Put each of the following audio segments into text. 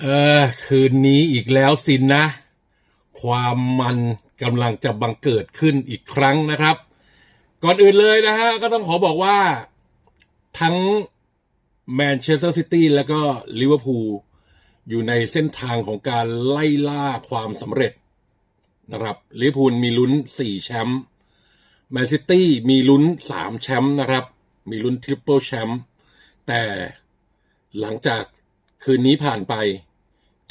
เออคืนนี้อีกแล้วสินนะ ความมันกำลังจะบังเกิดขึ้นอีกครั้งนะครับ ก่อนอื่นเลยนะฮะ ก็ต้องขอบอกว่าทั้งแมนเชสเตอร์ซิตี้แล้วก็ลิเวอร์พูลอยู่ในเส้นทางของการไล่ล่าความสำเร็จนะครับลิเวอร์พูลมีลุ้น 4 แชมป์แมนซิตี้มีลุ้น 3 แชมป์นะครับ มีลุ้นทริปเปิลแชมป์แต่ หลังจากคืนนี้ผ่านไป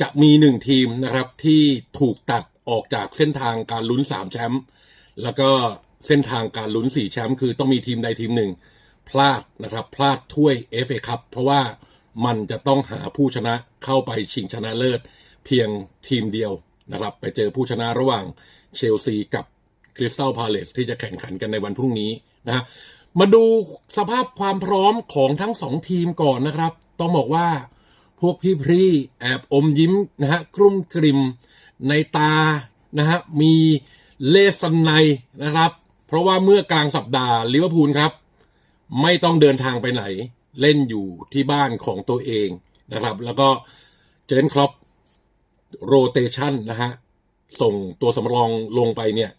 จะมีหนึ่งทีมนะครับที่ถูกตัดออกจากเส้นทางการลุ้น3แชมป์แล้วก็เส้นทางการลุ้น4แชมป์คือต้องมีทีมใดทีมหนึ่ง พลาดนะครับ พลาดถ้วย FA ครับเพราะว่ามันจะต้องหาผู้ชนะเข้าไปชิงชนะเลิศ เพียงทีมเดียวนะครับ ไปเจอผู้ชนะระหว่างเชลซีกับคริสตัลพาเลสที่จะแข่งขันกันในวันพรุ่งนี้นะฮะมาดูสภาพความพร้อมของทั้งสองทีมก่อนนะครับ ต้องบอกว่าพวกพี่พรีแอบอมยิ้มนะฮะกรุ่มกริมในตานะฮะมีเลสันในนะครับ เพราะว่าเมื่อกลางสัปดาห์ลิเวอร์พูลครับ ไม่ต้องเดินทางไปไหน เล่นอยู่ที่บ้านของตัวเองนะครับ แล้วก็เจนครอปโรเตชันนะฮะส่งตัวสำรองลงไปเนี่ย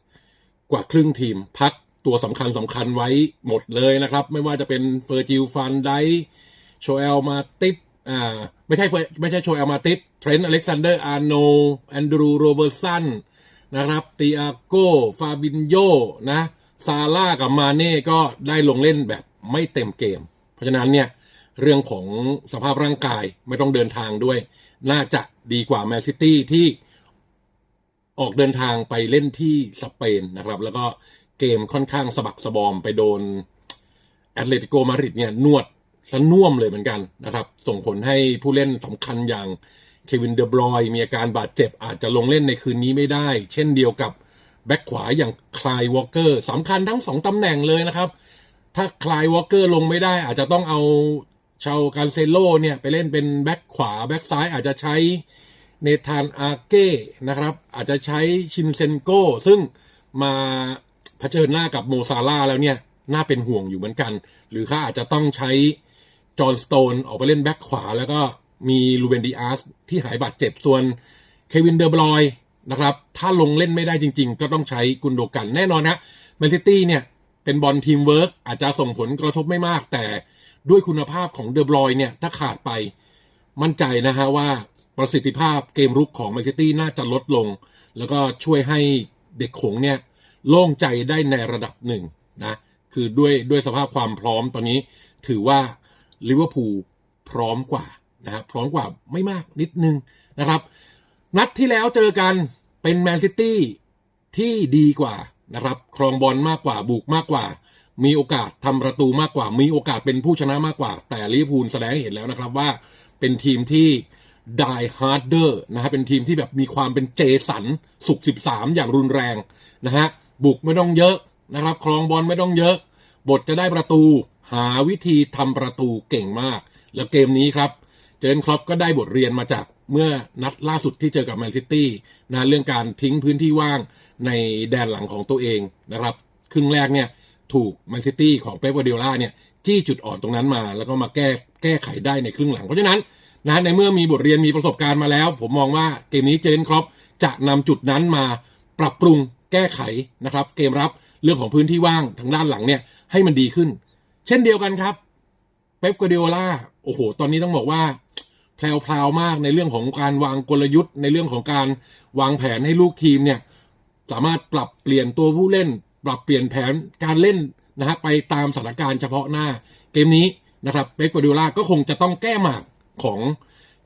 กว่าครึ่งทีมพักตัวสำคัญสำคัญไว้หมดเลยนะครับ ไม่ว่าจะเป็นเฟอร์จิลฟันได โชเอลมาติปอ่าไม่ใช่ไม่ใช่โชเอลมาติปเทรนต์อเล็กซานเดอร์อาร์โนแอนดรูโรเบอร์สันนะครับตีอาโกฟาบินโยนะซาร่ากับมาเน่ก็ได้ลงเล่นแบบไม่เต็มเกม เพราะฉะนั้นเนี่ยเรื่องของสภาพร่างกายไม่ต้องเดินทางด้วย น่าจะดีกว่าแมนซิตี้ที่ออกเดินทางไปเล่นที่สเปนนะครับ แล้วก็เกมค่อนข้างสะบักสะบอมไปโดนแอตเลติโกมาดริดเนี่ยนวด สน่วมเลยเหมือนกันนะครับ ส่งผลให้ผู้เล่นสำคัญอย่างเควินเดอบรอยมีอาการบาดเจ็บอาจจะลงเล่นในคืนนี้ไม่ได้ เช่นเดียวกับแบ็คขวาอย่างคลายวอลเกอร์สำคัญทั้งสองตำแหน่งเลยนะครับ ถ้าคลายวอลเกอร์ลงไม่ได้ อาจจะต้องเอาชาวการเซโลเนี่ยไปเล่นเป็นแบ็คขวาแบ็คซ้ายอาจจะใช้เนธานอาเก้นะครับ อาจจะใช้ชินเซนโก้ ซึ่งมาเผชิญหน้ากับโมซาร่าแล้วเนี่ย น่าเป็นห่วงอยู่เหมือนกัน หรือเขาอาจจะต้องใช้ จอห์นสโตนออกไปเล่นแบ็คขวา แล้วก็มีลูเบนดีอาร์สที่หายบาดเจ็บส่วนเควินเดอร์บลอยนะครับ ถ้าลงเล่นไม่ได้จริง ๆ ก็ต้องใช้กุนโดกันแน่นอนนะแมนซิตี้เนี่ย เป็นบอลทีมเวิร์กอาจจะส่งผลกระทบไม่มาก แต่ด้วยคุณภาพของเดอร์บรอยเนี่ย ถ้าขาดไปมั่นใจนะฮะว่าประสิทธิภาพเกมรุกของแมนซิตี้น่าจะลดลง แล้วก็ช่วยให้เด็กขงเนี่ยโล่งใจได้ในระดับหนึ่งนะคือด้วยด้วยสภาพความพร้อมตอนนี้ถือว่า ลิเวอร์พูลพร้อมกว่านะฮะพร้อมกว่าไม่มากนิดนึงนะครับ นัดที่แล้วเจอกันเป็นแมนซิตี้ที่ดีกว่านะครับ ครองบอลมากกว่าบุกมากกว่า มีโอกาสทำประตูมากกว่า มีโอกาสเป็นผู้ชนะมากกว่า แต่ลิเวอร์พูลแสดงให้เห็นแล้วนะครับว่าเป็นทีมที่ die harder นะฮะเป็นทีมที่แบบมีความเป็นเจสันสุก13 อย่างรุนแรงนะฮะบุกไม่ต้องเยอะนะครับ ครองบอลไม่ต้องเยอะ บทจะได้ประตู หาวิธีทำประตูเก่งมาก แล้วเกมนี้ครับ เจนครอปก็ได้บทเรียนมาจากเมื่อนัดล่าสุดที่เจอกับแมนซิตี้นะเรื่องการทิ้งพื้นที่ว่างในแดนหลังของตัวเองนะครับ ครึ่งแรกเนี่ยถูกแมนซิตี้ของเป๊ปวาร์ดิโอลาเนี่ยจี้จุดอ่อนตรงนั้นมา แล้วก็มาแก้แก้ไขได้ในครึ่งหลังเพราะฉะนั้นนะในเมื่อมีบทเรียนมีประสบการณ์มาแล้ว ผมมองว่าเกมนี้เจนครอปจะนำจุดนั้นมาปรับปรุงแก้ไขนะครับ เกมรับเรื่องของพื้นที่ว่างทางด้านหลังเนี่ยให้มันดีขึ้น เช่นเดียวกันครับเป๊ปกวาร์ดิโอลาโอ้โห ตอนนี้ต้องบอกว่าแพรวๆมากในเรื่องของการวางกลยุทธ์ ในเรื่องของการวางแผนให้ลูกทีมเนี่ยสามารถปรับเปลี่ยนตัวผู้เล่น ปรับเปลี่ยนแผนการเล่นนะฮะไปตามสถานการณ์เฉพาะหน้า เกมนี้นะครับเป๊ปกวาร์ดิโอลาก็คงจะต้องแก้หมากของ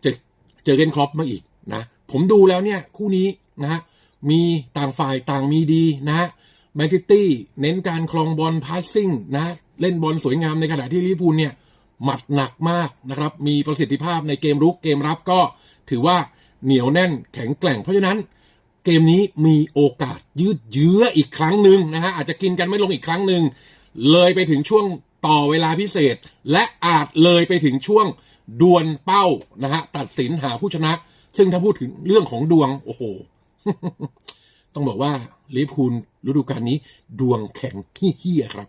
เจเจอเกนครอปมาอีกนะผมดูแล้วเนี่ยคู่นี้นะฮะมีต่างฝ่ายต่างมีดีนะฮะแมนซิตี้เน้นการคลองบอลพาสซิ่งนะ เล่นบอลสวยงามในขณะที่ลิเวอร์พูลเนี่ยหมัดหนักมากนะครับ มีประสิทธิภาพในเกมรุกเกมรับก็ถือว่าเหนียวแน่นแข็งแกร่ง เพราะฉะนั้นเกมนี้มีโอกาสยืดเยื้ออีกครั้งหนึ่งนะฮะอาจจะกินกันไม่ลงอีกครั้งหนึ่งเลยไปถึงช่วงต่อเวลาพิเศษ และอาจเลยไปถึงช่วงดวลเป้านะฮะตัดสินหาผู้ชนะ ซึ่งถ้าพูดถึงเรื่องของดวงโอ้โห ต้องบอกว่าลิเวอร์พูลฤดูกาลนี้ดวงแข็งเฮี้ยครับ